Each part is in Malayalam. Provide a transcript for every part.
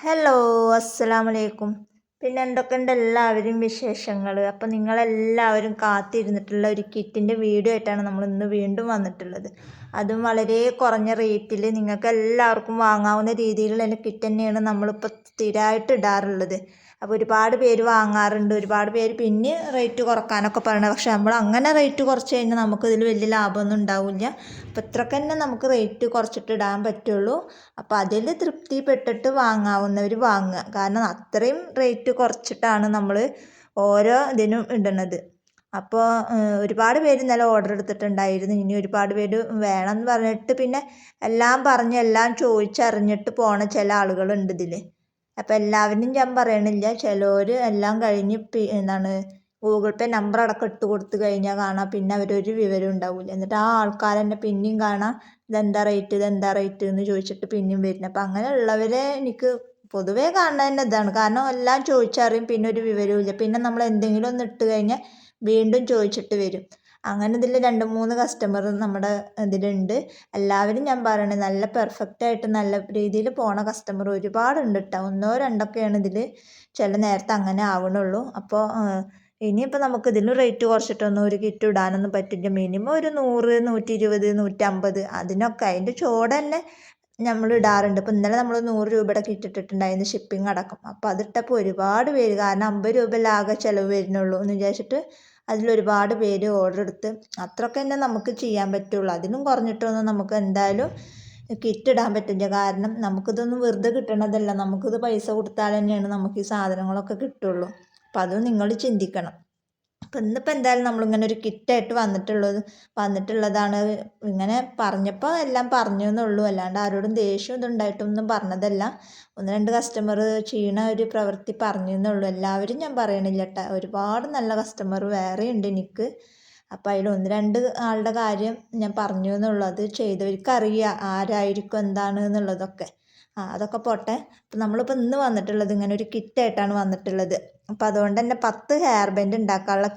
ഹലോ അസ്സലാമലൈക്കും പിന്നെ എന്തൊക്കെയുണ്ട് എല്ലാവരും വിശേഷങ്ങൾ അപ്പോൾ നിങ്ങളെല്ലാവരും കാത്തിരുന്നിട്ടുള്ള ഒരു കിറ്റിന്റെ വീഡിയോ ആയിട്ടാണ് നമ്മൾ ഇന്ന് വീണ്ടും വന്നിട്ടുള്ളത്. അതും വളരെ കുറഞ്ഞ റേറ്റിൽ നിങ്ങൾക്ക് എല്ലാവർക്കും വാങ്ങാവുന്ന രീതിയിലുള്ള കിറ്റ് തന്നെയാണ് നമ്മളിപ്പോൾ സ്ഥിരമായിട്ട് ഇടാറുള്ളത്. അപ്പോൾ ഒരുപാട് പേര് വാങ്ങാറുണ്ട് ഒരുപാട് പേര് പിന്നെ റേറ്റ് കുറക്കാനൊക്കെ പറയണത് പക്ഷെ നമ്മൾ അങ്ങനെ റേറ്റ് കുറച്ച് കഴിഞ്ഞാൽ നമുക്കിതിൽ വലിയ ലാഭമൊന്നും ഉണ്ടാവില്ല. അപ്പോൾ ഇത്രക്ക് തന്നെ നമുക്ക് റേറ്റ് കുറച്ചിട്ട് ഇടാൻ പറ്റുള്ളൂ. അപ്പോൾ അതിൽ തൃപ്തിപ്പെട്ടിട്ട് വാങ്ങാവുന്നവർ വാങ്ങുക. കാരണം അത്രയും റേറ്റ് കുറച്ചിട്ടാണ് നമ്മൾ ഓരോ ഇതിനും ഇടുന്നത് അപ്പോൾ ഒരുപാട് പേര് ഇന്നലെ ഓർഡർ എടുത്തിട്ടുണ്ടായിരുന്നു. ഇനി ഒരുപാട് പേര് വേണം എന്ന് പറഞ്ഞിട്ട് പിന്നെ എല്ലാം പറഞ്ഞ് എല്ലാം ചോദിച്ചറിഞ്ഞിട്ട് പോണ ചില ആളുകളുണ്ട് ഇതിൽ അപ്പോൾ എല്ലാവരും ഞാൻ പറയണില്ല. ചിലർ എല്ലാം കഴിഞ്ഞ് എന്താണ് ഗൂഗിൾ പേ നമ്പർ അടക്കം ഇട്ട് കൊടുത്തു കഴിഞ്ഞാൽ കാണാം പിന്നെ അവരൊരു വിവരം ഉണ്ടാവില്ല എന്നിട്ട് ആ ആൾക്കാർ തന്നെ പിന്നെയും കാണാം ഇതെന്താ റേറ്റ് ഇതെന്താ റേറ്റ് എന്ന് ചോദിച്ചിട്ട് പിന്നെയും വരുന്നത് അപ്പം അങ്ങനെയുള്ളവരെ എനിക്ക് പൊതുവേ കാണുന്നത് തന്നെ ഇതാണ് കാരണം എല്ലാം ചോദിച്ചറിയും പിന്നെ ഒരു വിവരവും പിന്നെ നമ്മൾ എന്തെങ്കിലും ഒന്ന് ഇട്ട് കഴിഞ്ഞാൽ വീണ്ടും ചോദിച്ചിട്ട് വരും. അങ്ങനെ ഇതിൽ രണ്ട് മൂന്ന് കസ്റ്റമർ നമ്മുടെ ഇതിലുണ്ട്. എല്ലാവരും ഞാൻ പറയണത് നല്ല പെർഫെക്റ്റ് ആയിട്ട് നല്ല രീതിയിൽ പോണ കസ്റ്റമർ ഒരുപാടുണ്ട് കേട്ടോ ഒന്നോ രണ്ടൊക്കെയാണ് ഇതിൽ ചില നേരത്തെ അങ്ങനെ ആവണുള്ളൂ. അപ്പോൾ ഇനിയിപ്പോൾ നമുക്ക് ഇതിന് റേറ്റ് കുറച്ചിട്ടൊന്നും ഒരു കിറ്റ് ഇടാനൊന്നും പറ്റില്ല. മിനിമം ഒരു നൂറ് നൂറ്റി ഇരുപത് നൂറ്റമ്പത് അതിനൊക്കെ. അതിന്റെ ചോട് തന്നെ നമ്മൾ ഇടാറുണ്ട്. ഇപ്പോൾ ഇന്നലെ നമ്മൾ നൂറ് രൂപയുടെ കിറ്റ് ഇട്ടിട്ടുണ്ടായിരുന്നു ഷിപ്പിംഗ് അടക്കം. അപ്പോൾ അതിട്ടപ്പോൾ ഒരുപാട് പേര് കാരണം അമ്പത് രൂപ ലാകെ ചിലവ് വരുന്നുള്ളൂ എന്ന് വിചാരിച്ചിട്ട് അതിലൊരുപാട് പേര് ഓർഡർ എടുത്ത് അത്രയൊക്കെ തന്നെ നമുക്ക് ചെയ്യാൻ പറ്റുള്ളൂ. അതിനും കുറഞ്ഞിട്ടൊന്നും നമുക്ക് എന്തായാലും കിറ്റ് ഇടാൻ പറ്റില്ല. കാരണം നമുക്കിതൊന്നും വെറുതെ കിട്ടണതല്ല. നമുക്കിത് പൈസ കൊടുത്താൽ തന്നെയാണ് നമുക്ക് ഈ സാധനങ്ങളൊക്കെ കിട്ടുള്ളൂ. അപ്പോൾ അതും നിങ്ങൾ ചിന്തിക്കണം. അപ്പം ഇന്നിപ്പോൾ എന്തായാലും നമ്മളിങ്ങനെ ഒരു കിറ്റായിട്ട് വന്നിട്ടുള്ളത് വന്നിട്ടുള്ളതാണ് ഇങ്ങനെ പറഞ്ഞപ്പോൾ എല്ലാം പറഞ്ഞു എന്നുള്ളൂ അല്ലാണ്ട് ആരോടും ദേഷ്യം ഇതുണ്ടായിട്ടൊന്നും പറഞ്ഞതല്ല. ഒന്ന് രണ്ട് കസ്റ്റമർ ചെയ്യണ ഒരു പ്രവൃത്തി പറഞ്ഞു എന്നുള്ളൂ എല്ലാവരും ഞാൻ പറയണില്ല കേട്ടോ ഒരുപാട് നല്ല കസ്റ്റമർ വേറെ ഉണ്ട് എനിക്ക്. അപ്പോൾ അതിൽ ഒന്ന് രണ്ട് ആളുടെ കാര്യം ഞാൻ പറഞ്ഞു എന്നുള്ളൂ അത് ചെയ്തവർക്ക് അറിയാം ആരായിരിക്കും എന്താണ് എന്നുള്ളതൊക്കെ ആ അതൊക്കെ പോട്ടെ. അപ്പം നമ്മളിപ്പോൾ ഇന്ന് വന്നിട്ടുള്ളത് ഇങ്ങനെ ഒരു കിറ്റായിട്ടാണ് വന്നിട്ടുള്ളത്. അപ്പം അതുകൊണ്ട് തന്നെ പത്ത് ഹെയർ ബാൻഡ് ഉണ്ടാക്കാനുള്ള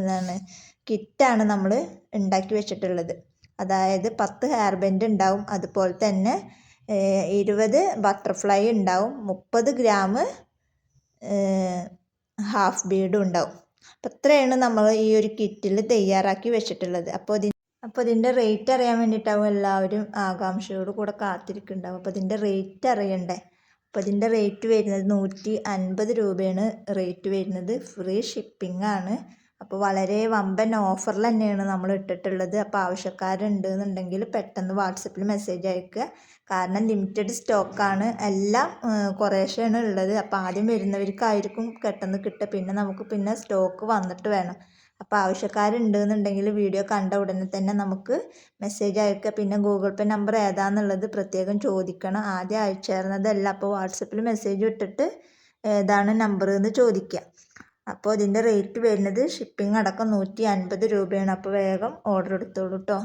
എന്താണ് കിറ്റാണ് നമ്മൾ ഉണ്ടാക്കി വെച്ചിട്ടുള്ളത്. അതായത് പത്ത് ഹെയർ ബാൻഡ് ഉണ്ടാവും അതുപോലെ തന്നെ ഇരുപത് ബട്ടർഫ്ലൈ ഉണ്ടാവും മുപ്പത് ഗ്രാം ഹാഫ് ബീഡും ഉണ്ടാവും അപ്പം ഇത്രയാണ് നമ്മൾ ഈ ഒരു കിറ്റിൽ തയ്യാറാക്കി വെച്ചിട്ടുള്ളത്. അപ്പോൾ അപ്പോൾ ഇതിന്റെ റേറ്റ് അറിയാൻ വേണ്ടിയിട്ടാവും എല്ലാവരും ആകാംക്ഷയോട് കൂടെ കാത്തിരിക്കുന്നുണ്ടാവും അപ്പോൾ ഇതിന്റെ റേറ്റ് അറിയണ്ടേ? അപ്പോൾ ഇതിന്റെ റേറ്റ് വരുന്നത് നൂറ്റി അൻപത് രൂപയാണ്. റേറ്റ് വരുന്നത് ഫ്രീ ഷിപ്പിംഗ് ആണ്. അപ്പോൾ വളരെ വമ്പൻ ഓഫറിൽ തന്നെയാണ് നമ്മൾ ഇട്ടിട്ടുള്ളത്. അപ്പോൾ ആവശ്യക്കാരുണ്ട് എന്നുണ്ടെങ്കിൽ പെട്ടെന്ന് വാട്സപ്പിൽ മെസ്സേജ് അയക്കുക. കാരണം ലിമിറ്റഡ് സ്റ്റോക്കാണ് എല്ലാം കുറേശ്ശെയാണ് ഉള്ളത്. അപ്പോൾ ആദ്യം വരുന്നവർക്കായിരിക്കും പെട്ടെന്ന് കിട്ടുക. പിന്നെ നമുക്ക് പിന്നെ സ്റ്റോക്ക് വന്നിട്ട് വേണം. അപ്പോൾ ആവശ്യക്കാരുണ്ട് എന്നുണ്ടെങ്കിൽ വീഡിയോ കണ്ട ഉടനെ തന്നെ നമുക്ക് മെസ്സേജ് അയക്കുക പിന്നെ ഗൂഗിൾ പേ നമ്പർ ഏതാന്നുള്ളത് പ്രത്യേകം ചോദിക്കണം. ആദ്യം അയച്ചേർന്നതല്ല അപ്പോൾ വാട്സപ്പിൽ മെസ്സേജ് ഇട്ടിട്ട് ഏതാണ് നമ്പർ എന്ന് ചോദിക്കുക അപ്പോൾ ഇതിന്റെ റേറ്റ് വരുന്നത് ഷിപ്പിംഗ് അടക്കം നൂറ്റി അൻപത് രൂപയാണ്. അപ്പോൾ വേഗം ഓർഡർ എടുത്തോളൂ കേട്ടോ